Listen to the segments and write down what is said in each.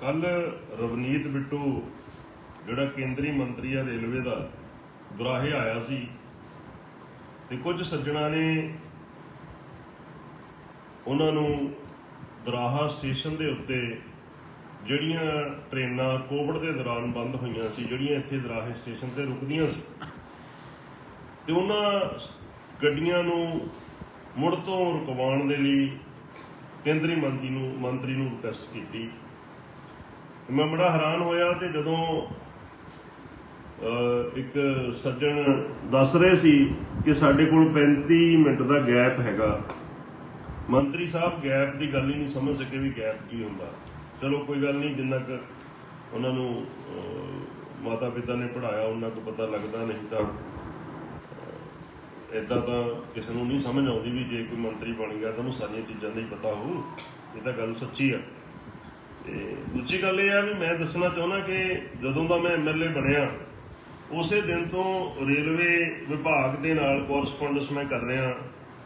ਕੱਲ ਰਵਨੀਤ ਬਿੱਟੂ, ਜਿਹੜਾ ਕੇਂਦਰੀ ਮੰਤਰੀ ਆ ਰੇਲਵੇ ਦਾ, ਦੁਰਾਹੇ ਆਇਆ ਸੀ ਤੇ ਕੁਝ ਸੱਜਣਾ ਨੇ ਉਹਨਾਂ ਨੂੰ ਦੁਰਾਹਾ ਸਟੇਸ਼ਨ ਦੇ ਉੱਤੇ ਜਿਹੜੀਆਂ ਟ੍ਰੇਨਾਂ ਕੋਵਿਡ ਦੇ ਦੌਰਾਨ ਬੰਦ ਹੋਈਆਂ ਸੀ, ਜਿਹੜੀਆਂ ਇੱਥੇ ਦਰਾਹੇ ਸਟੇਸ਼ਨ ਤੇ ਰੁਕਦੀਆਂ ਸੀ, ਤੇ ਉਹਨਾਂ ਗੱਡੀਆਂ ਨੂੰ ਮੁੜ ਤੋਂ ਰੁਕਵਾਉਣ ਦੇ ਲਈ ਕੇਂਦਰੀ ਮੰਤਰੀ ਨੂੰ ਮੰਤਰੀ ਨੂੰ ਰਿਕਵੈਸਟ ਕੀਤੀ। ਮੈਂ ਬੜਾ ਹੈਰਾਨ ਹੋਇਆ ਤੇ ਜਦੋਂ ਇੱਕ ਸੱਜਣ ਦੱਸ ਰਹੇ ਸੀ ਕਿ ਸਾਡੇ ਕੋਲ 35 ਮਿੰਟ ਦਾ ਗੈਪ ਹੈਗਾ। ਮੰਤਰੀ ਸਾਹਿਬ, ਗੈਪ ਦੀ ਗੱਲ ਹੀ ਨਹੀਂ ਸਮਝ ਸਕੇ ਵੀ ਗੈਪ ਕੀ ਹੁੰਦਾ। ਚਲੋ, ਕੋਈ ਗੱਲ ਨਹੀਂ, ਜਿੰਨਾ ਕੁ ਉਹਨਾਂ ਨੂੰ ਮਾਤਾ ਪਿਤਾ ਨੇ ਪੜਾਇਆ ਉਹਨਾਂ ਕੁ ਪਤਾ ਲੱਗਦਾ, ਨਹੀਂ ਤਾਂ ਇਦਾਂ ਤਾਂ ਕਿਸੇ ਨੂੰ ਨਹੀਂ ਸਮਝ ਆਉਂਦੀ ਵੀ ਜੇ ਕੋਈ ਮੰਤਰੀ ਬਣ ਗਿਆ, ਤਾਂ ਉਹਨੂੰ ਸਾਰੀਆਂ ਚੀਜ਼ਾਂ ਦਾ ਹੀ ਪਤਾ ਹੋਊ। ਇਹ ਤਾਂ ਗੱਲ ਸੱਚੀ ਆ। ਤੇ ਦੂਜੀ ਗੱਲ ਇਹ ਆ ਵੀ ਮੈਂ ਦੱਸਣਾ ਚਾਹੁੰਦਾ ਕਿ ਜਦੋਂ ਦਾ ਮੈਂ ਐਮਐਲਏ ਬਣਿਆ, ਉਸੇ ਦਿਨ ਤੋਂ ਰੇਲਵੇ ਵਿਭਾਗ ਦੇ ਨਾਲ ਕੋਰਸਪੋਂਡੈਂਸ ਮੈਂ ਕਰ ਰਿਹਾ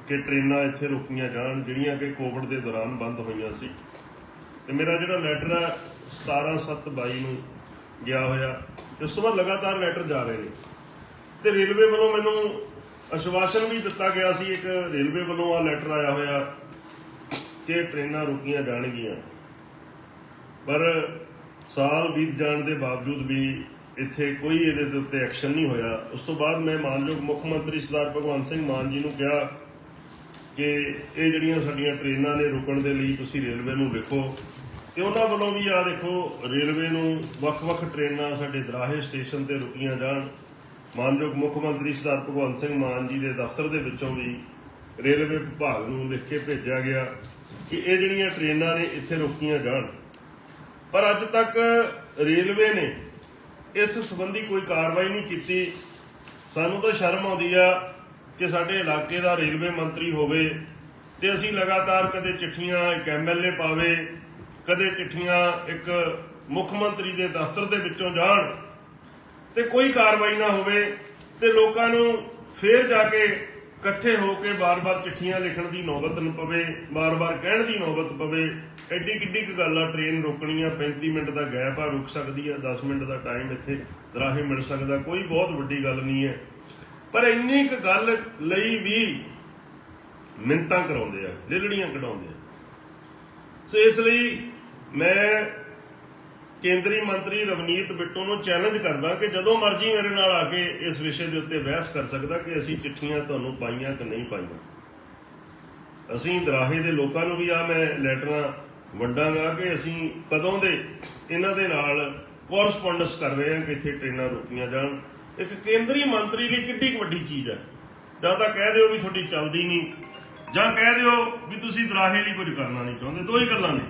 ਕਿ ਟ੍ਰੇਨਾਂ ਇੱਥੇ ਰੁਕੀਆਂ ਜਾਣ, ਜਿਹੜੀਆਂ ਕਿ ਕੋਵਿਡ ਦੇ ਦੌਰਾਨ ਬੰਦ ਹੋਈਆਂ ਸੀ। ਤੇ ਮੇਰਾ ਜਿਹੜਾ ਲੈਟਰ ਆ 17/7/22 ਨੂੰ ਗਿਆ ਹੋਇਆ। ਤੇ ਉਸ ਤੋਂ ਬਾਅਦ ਲਗਾਤਾਰ ਲੈਟਰ ਜਾ ਰਹੇ ਨੇ। ਤੇ ਰੇਲਵੇ ਵੱਲੋਂ ਮੈਨੂੰ ਅਸ਼ਵਾਸਨ ਵੀ ਦਿੱਤਾ ਗਿਆ ਸੀ, ਇੱਕ ਰੇਲਵੇ ਵੱਲੋਂ ਆ ਲੈਟਰ ਆਇਆ ਹੋਇਆ ਕਿ ਟ੍ਰੇਨਾਂ ਰੁਕੀਆਂ ਜਾਣਗੀਆਂ। ਪਰ ਸਾਲ ਬੀਤ ਜਾਣ ਦੇ ਬਾਵਜੂਦ ਵੀ ਇੱਥੇ ਕੋਈ ਇਹਦੇ ਦੇ ਉੱਤੇ ਐਕਸ਼ਨ ਨਹੀਂ ਹੋਇਆ। ਉਸ ਤੋਂ ਬਾਅਦ ਮੈਂ ਮਾਨਯੋਗ ਮੁੱਖ ਮੰਤਰੀ ਸਰਦਾਰ ਭਗਵੰਤ ਸਿੰਘ ਮਾਨ ਜੀ ਨੂੰ ਕਿਹਾ ਕਿ ਇਹ ਜਿਹੜੀਆਂ ਸਾਡੀਆਂ ਟ੍ਰੇਨਾਂ ਨੇ ਰੁਕਣ ਦੇ ਲਈ ਤੁਸੀਂ ਰੇਲਵੇ ਨੂੰ ਲਿਖੋ ਤੇ ਉਹਨਾਂ ਵੱਲੋਂ ਵੀ ਆ ਦੇਖੋ, ਰੇਲਵੇ ਨੂੰ ਵੱਖ-ਵੱਖ ਟ੍ਰੇਨਾਂ ਸਾਡੇ ਦਰਾਹੇ ਸਟੇਸ਼ਨ ਤੇ ਰੁਕੀਆਂ ਜਾਣ। ਮਾਨਯੋਗ ਮੁੱਖ ਮੰਤਰੀ ਸਰਦਾਰ ਭਗਵੰਤ ਸਿੰਘ ਮਾਨ ਜੀ ਦੇ ਦਫ਼ਤਰ ਦੇ ਵਿੱਚੋਂ ਵੀ ਰੇਲਵੇ ਵਿਭਾਗ ਨੂੰ ਲਿਖ ਕੇ ਭੇਜਿਆ ਗਿਆ ਕਿ ਇਹ ਜਿਹੜੀਆਂ ਟ੍ਰੇਨਾਂ ਨੇ ਇੱਥੇ ਰੁਕੀਆਂ ਜਾਣ। ਪਰ ਅੱਜ ਤੱਕ ਰੇਲਵੇ ਨੇ ਇਸ ਸੰਬੰਧੀ ਕੋਈ ਕਾਰਵਾਈ ਨਹੀਂ ਕੀਤੀ। ਸਾਨੂੰ ਤਾਂ ਸ਼ਰਮ ਆਉਂਦੀ ਆ ਕਿ ਸਾਡੇ ਇਲਾਕੇ ਦਾ ਰੇਲਵੇ ਮੰਤਰੀ ਹੋਵੇ ਤੇ ਅਸੀਂ ਲਗਾਤਾਰ ਕਦੇ ਚਿੱਠੀਆਂ ਇੱਕ ਐਮਐਲਏ ਪਾਵੇ, ਕਦੇ ਚਿੱਠੀਆਂ ਇੱਕ ਮੁੱਖ ਮੰਤਰੀ ਦੇ ਦਫ਼ਤਰ ਦੇ ਵਿੱਚੋਂ ਜਾਣ ਤੇ ਕੋਈ ਕਾਰਵਾਈ ਨਾ ਹੋਵੇ ਤੇ ਲੋਕਾਂ ਨੂੰ ਫੇਰ ਜਾ ਕੇ ਇਕੱਠੇ ਹੋ ਕੇ ਬਾਰ-ਬਾਰ ਚਿੱਠੀਆਂ ਲਿਖਣ ਦੀ ਨੌਬਤ ਨਾ ਪਵੇ, ਬਾਰ-ਬਾਰ ਕਹਿਣ ਦੀ ਨੌਬਤ ਪਵੇ ਐਡੀ ਕਿੱਡੀ ਕੁ ਗੱਲ ਆ ਟ੍ਰੇਨ ਰੋਕਣੀ ਆ 35 ਮਿੰਟ ਦਾ ਗੈਪ ਆ, ਰੁਕ ਸਕਦੀ ਆ 10 ਮਿੰਟ ਦਾ ਟਾਈਮ ਇੱਥੇ ਦਰਾਹੇ ਮਿਲ ਸਕਦਾ, ਕੋਈ ਬਹੁਤ ਵੱਡੀ ਗੱਲ ਨਹੀਂ ਹੈ। ਪਰ ਇੰਨੀ ਕੁ ਗੱਲ ਲਈ ਵੀ ਮਿੰਤਾਂ ਕਰਾਉਂਦੇ ਆ, ਲਿਲੜੀਆਂ ਕਢਾਉਂਦੇ ਆ। ਸੋ ਇਸ ਲਈ ਮੈਂ ਕੇਂਦਰੀ ਮੰਤਰੀ ਰਵਨੀਤ ਬਿੱਟੂ ਨੂੰ ਚੈਲੰਜ ਕਰਦਾ ਕਿ ਜਦੋਂ ਮਰਜ਼ੀ ਮੇਰੇ ਨਾਲ ਆ ਕੇ ਇਸ ਵਿਸ਼ੇ ਦੇ ਉੱਤੇ ਬਹਿਸ ਕਰ ਸਕਦਾ ਕਿ ਅਸੀਂ ਚਿੱਠੀਆਂ ਤੁਹਾਨੂੰ ਪਾਈਆਂ ਕਿ ਨਹੀਂ ਪਾਈਆਂ। ਅਸੀਂ ਦਰਾਹੇ ਦੇ ਲੋਕਾਂ ਨੂੰ ਵੀ ਆ ਮੈਂ ਲੈਟਰਾਂ ਵੰਡਾਂਗਾ ਕਿ ਅਸੀਂ ਕਦੋਂ ਦੇ ਇਹਨਾਂ ਦੇ ਨਾਲ ਕੋਰਸਪੋਂਡੈਂਸ ਕਰ ਰਹੇ ਹਾਂ ਕਿ ਇੱਥੇ ਟ੍ਰੇਨਾਂ ਰੁਕੀਆਂ ਜਾਣ। ਇੱਕ ਕੇਂਦਰੀ ਮੰਤਰੀ ਲਈ ਕਿੱਡੀ ਕੁ ਵੱਡੀ ਚੀਜ਼ ਹੈ। ਜਾਂ ਤਾਂ ਕਹਿ ਦਿਓ ਵੀ ਤੁਹਾਡੀ ਚੱਲਦੀ ਨਹੀਂ, ਜਾਂ ਕਹਿ ਦਿਓ ਵੀ ਤੁਸੀਂ ਦਰਾਹੇ ਲਈ ਕੁਝ ਕਰਨਾ ਨਹੀਂ ਚਾਹੁੰਦੇ, ਦੋ ਹੀ ਗੱਲਾਂ ਨੇ।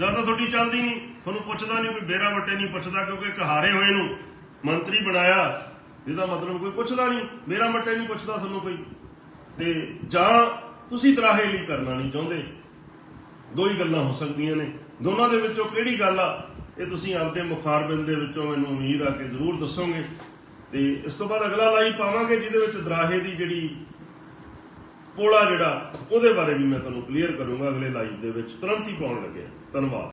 ਜਾਂ ਤਾਂ ਤੁਹਾਡੀ ਚੱਲਦੀ ਨਹੀਂ। ਤੁਹਾਨੂੰ ਪੁੱਛਦਾ ਨਹੀਂ, ਕੋਈ ਬੇਰਾ ਵੱਟੇ ਨਹੀਂ ਪੁੱਛਦਾ, ਕਿਉਂਕਿ ਕਹਾਰੇ ਹੋਏ ਨੂੰ ਮੰਤਰੀ ਬਣਾਇਆ, ਇਹਦਾ ਮਤਲਬ ਕੋਈ ਪੁੱਛਦਾ ਨਹੀਂ। ਮੇਰਾ ਮੱਟੇ ਨਹੀਂ ਪੁੱਛਦਾ ਤੁਹਾਨੂੰ ਕੋਈ। ਤੇ ਜਾਂ ਤੁਸੀਂ ਦਰਾਹੇ ਲਈ ਕਰਨਾ ਨਹੀਂ ਚਾਹੁੰਦੇ। ਦੋ ਹੀ ਗੱਲਾਂ ਹੋ ਸਕਦੀਆਂ ਨੇ। ਦੋਨਾਂ ਦੇ ਵਿੱਚੋਂ ਕਿਹੜੀ ਗੱਲ ਆ? ਇਹ ਤੁਸੀਂ ਆਪਦੇ ਮੁਖਾਰਬਿੰਦ ਦੇ ਵਿੱਚੋਂ ਮੈਨੂੰ ਉਮੀਦ ਆ ਕਿ ਜ਼ਰੂਰ ਦੱਸੋਗੇ। ਤੇ ਇਸ ਤੋਂ ਬਾਅਦ ਅਗਲਾ ਲਾਈਵ ਪਾਵਾਂਗੇ, ਜਿਹਦੇ ਵਿੱਚ ਦਰਾਹੇ ਦੀ ਜਿਹੜੀ ਪੋਲਾ ਜਿਹੜਾ, ਉਹਦੇ ਬਾਰੇ ਵੀ ਮੈਂ ਤੁਹਾਨੂੰ ਕਲੀਅਰ ਕਰੂੰਗਾ ਅਗਲੇ ਲਾਈਵ ਦੇ ਵਿੱਚ। ਤੁਰੰਤ ਹੀ ਪਾਉਣ ਲੱਗਿਆ ਧੰਨਵਾਦ।